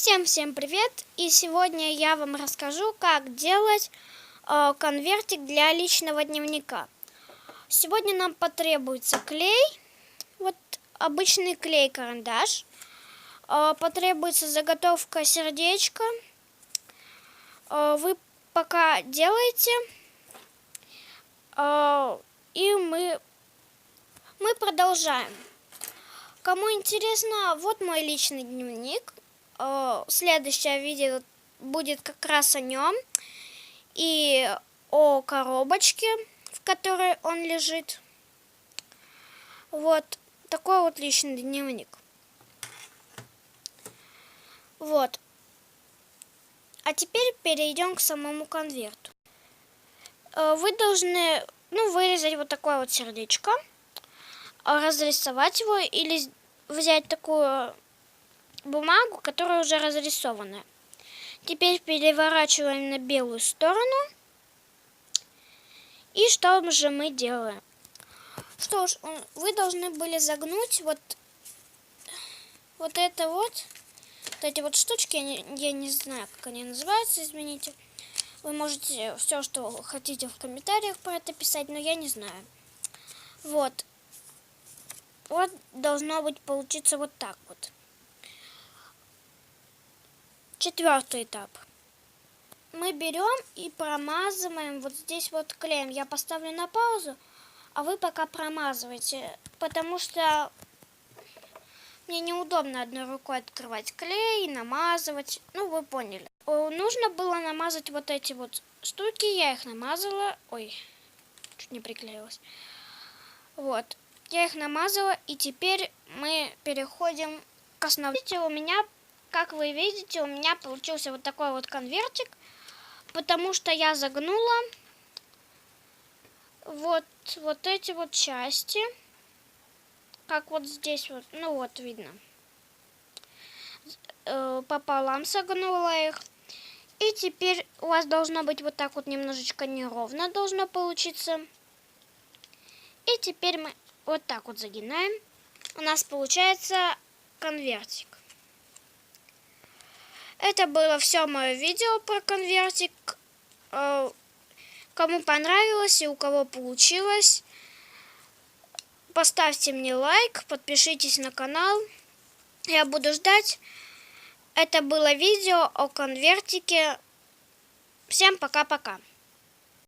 Всем-всем привет! И сегодня я вам расскажу, как делать э, конвертик для личного дневника. Сегодня нам потребуется клей, вот обычный клей-карандаш. Э, потребуется заготовка сердечка. Э, вы пока делаете. Э, и мы, мы продолжаем. Кому интересно, вот мой личный дневник следующее видео будет как раз о нем и о коробочке, в которой он лежит. Вот такой вот личный дневник. Вот. А теперь перейдем к самому конверту. Э, вы должны ну, вырезать вот такое вот сердечко, разрисовать его или взять такую бумагу, которая уже разрисована. Теперь переворачиваем на белую сторону. И что же мы делаем? Что ж, вы должны были загнуть вот, вот это вот, вот эти вот штучки, я не, я не знаю, как они называются, извините. Вы можете все, что хотите в комментариях про это писать, но я не знаю. Вот. Вот должно быть получиться вот так вот. Четвертый этап. Мы берем и промазываем вот здесь вот клеем. Я поставлю на паузу, а вы пока промазывайте, потому что мне неудобно одной рукой открывать клей, намазывать. Ну, вы поняли. Нужно было намазать вот эти вот штуки, я их намазала. Ой, чуть не приклеилась. Вот, я их намазала, и теперь мы переходим к основному. Видите, у меня как вы видите, у меня получился вот такой вот конвертик, потому что я загнула вот, вот эти вот части, как вот здесь вот, ну вот видно, э, пополам согнула их. И теперь у вас должно быть вот так вот немножечко неровно должно получиться. И теперь мы вот так вот загинаем. У нас получается конвертик. Это было все мое видео про конвертик. Э, кому понравилось и у кого получилось, поставьте мне лайк, подпишитесь на канал. Я буду ждать. Это было видео о конвертике. Всем пока-пока.